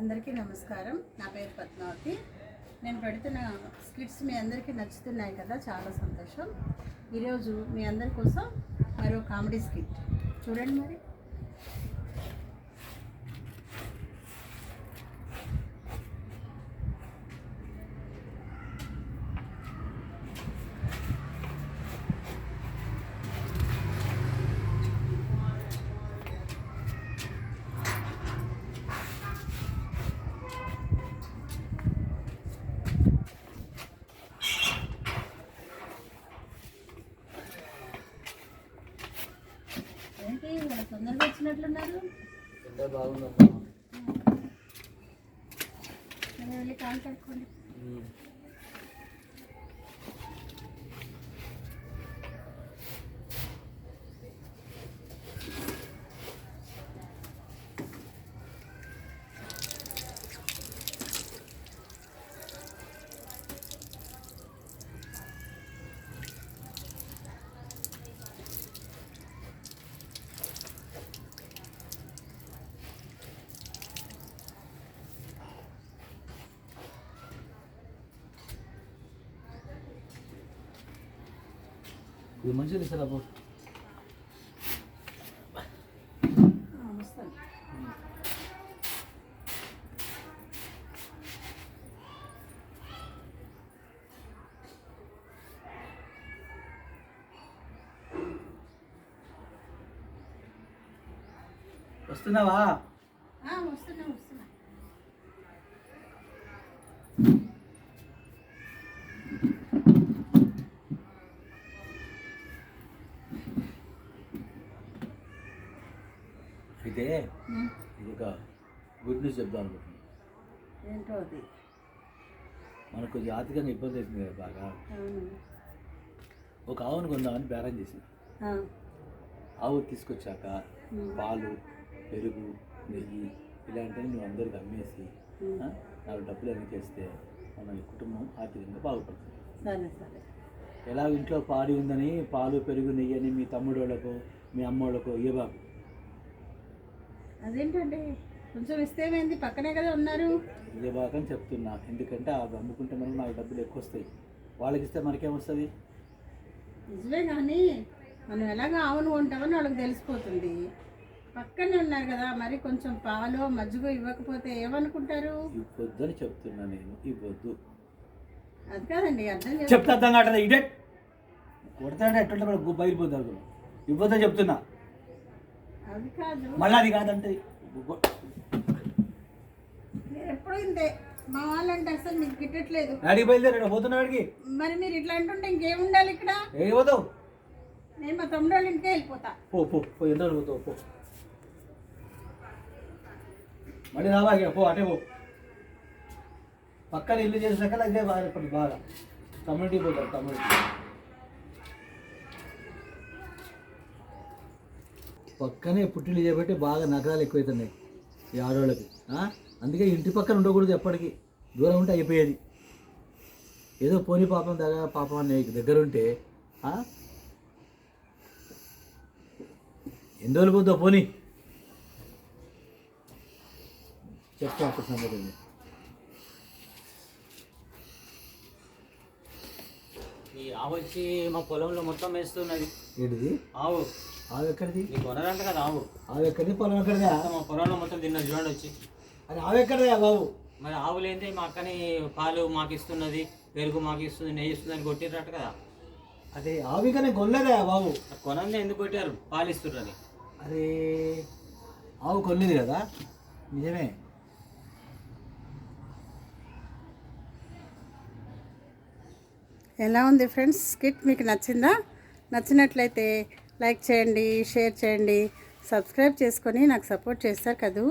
అందరికీ నమస్కారం. నా పేరు పద్మావతి. నేను పెడుతున్న స్కిట్స్ మీ అందరికీ నచ్చుతున్నాయి కదా చాలా సంతోషం. ఈరోజు మీ అందరి కోసం మరో కామెడీ స్కిట్. చూడండి మరి ఏంటి వాళ్ళ తొందరగా వచ్చినట్లున్నారు. వెళ్ళి కాలు కట్టుకోండి ఇది మంచిది సార్ అబ్బో ఆ, వస్తాను వస్తున్నావా ఆ, వస్తున్నా వస్తున్నా అయితే ఉమ్, ఇది ఒక గుడ్ న్యూస్ చెప్దాం అనుకుంటున్నాను. ఏంటో అది? మనకు కొంచెం ఆర్థికంగా ఇబ్బంది అవుతుంది కదా బాగా. ఒక ఆవును కొందామని బేరం చేసిన. ఆ, ఆవు తీసుకొచ్చాక పాలు పెరుగు నెయ్యి ఇలాంటివి నువ్వు అందరికి అమ్మేసి నాలుగు డబ్బులు అన్నీ చేస్తే మన కుటుంబం ఆర్థికంగా బాగుపడుతుంది. సరే సరే. ఎలా ఇంట్లో పాడి ఉందని పాలు పెరుగు నెయ్యి అని మీ తమ్ముడు వాళ్ళకు మీ అమ్మ వాళ్ళకు ఇవ్వబాకు అదేంటండి? కొంచెం ఇస్తేమైంది పక్కనే కదా ఉన్నారు. ఇవ్వబాకు అని చెప్తున్నా. ఎందుకంటే అవి అమ్ముకుంటే మనకు నాకు డబ్బులు ఎక్కువ వస్తాయి వాళ్ళకి ఇస్తే మనకేమొస్తుంది? నిజమే కానీ మనం ఎలాగ ఆవును కొంటామని వాళ్ళకి తెలిసిపోతుంది. పక్కనే ఉన్నారు కదా మరి కొంచెం పాలు మజ్జిగ ఇవ్వకపోతే ఏమనుకుంటారు? ఇవ్వద్దు అని చెప్తున్నా నేను. ఇవ్వద్దు. అది కాదండి అర్థం చెప్తే అర్థం కావట్లేదు ఇడే కొడతాడే మనకు బయలుపోతారు ఇవ్వద్దని చెప్తున్నా. మళ్ళీ అది కాదంటే మీరు ఎప్పుడు ఇంతే. మా వాళ్ళంటే అసలు మీకు గిట్టట్లేదు. అడిగి బయలుదేరాడు పోతున్నా అడిగి మరి మీరు ఇట్లా అంటుంటే ఇంకేముండాలి ఇక్కడ? ఏ పోతావు? నేను మా తమ్ముడు వాళ్ళ ఇంటికే వెళ్ళిపోతా. పో పో పో ఎంత పోతావు పో. మళ్ళీ ఇక, పో అటే పో. పక్కన ఇల్లు చేసాక బాగా ఇప్పుడు బాగా కమ్యూనిటీ పోతారు కమ్యూనిటీ పక్కనే పుట్టిల్లు చేయబట్టి బాగా నగరాలు ఎక్కువైతున్నాయి ఈ ఆడవాళ్ళకి? అందుకే ఇంటి పక్కన ఉండకూడదు ఎప్పటికీ దూరం ఉంటే అయిపోయేది ఏదో పోనీ పాపం దగ్గర పాపం అనే దగ్గర ఉంటే? ఎన్ని రోజులు పోతావు పోనీ చెప్తా సంగతి. ఈ ఆవు వచ్చి మా పొలంలో మొత్తం వేస్తున్నది ఏంటిది ఆవు ఆవు ఎక్కడిది? నీకు కొనరంట కదా ఆవు. ఆవు ఎక్కడిది? పొలం ఎక్కడిదా? మా పొలంలో మొత్తం తిన్నది చూడండి వచ్చి. అది ఆవు ఎక్కడిదా బాబు? మరి ఆవు లేనిదే మా అక్కని పాలు మాకు ఇస్తున్నది పెరుగు మాకు ఇస్తుంది నెయ్యి ఇస్తుంది అని కొట్టిరట కదా. అదే ఆవికనే గొల్లదా బాబు? కొనంది ఎందుకు కొట్టారు? పాలు ఇస్తుర్రని. అరే ఆవు కొల్లేది కదా? నిజమే. ఎలా ఉంది ఫ్రెండ్స్? స్కిట్ మీకు నచ్చిందా? నచ్చినట్లయితే లైక్ చేయండి షేర్ చేయండి సబ్స్క్రైబ్ చేసుకొని నాకు సపోర్ట్ చేస్తారు కదూ.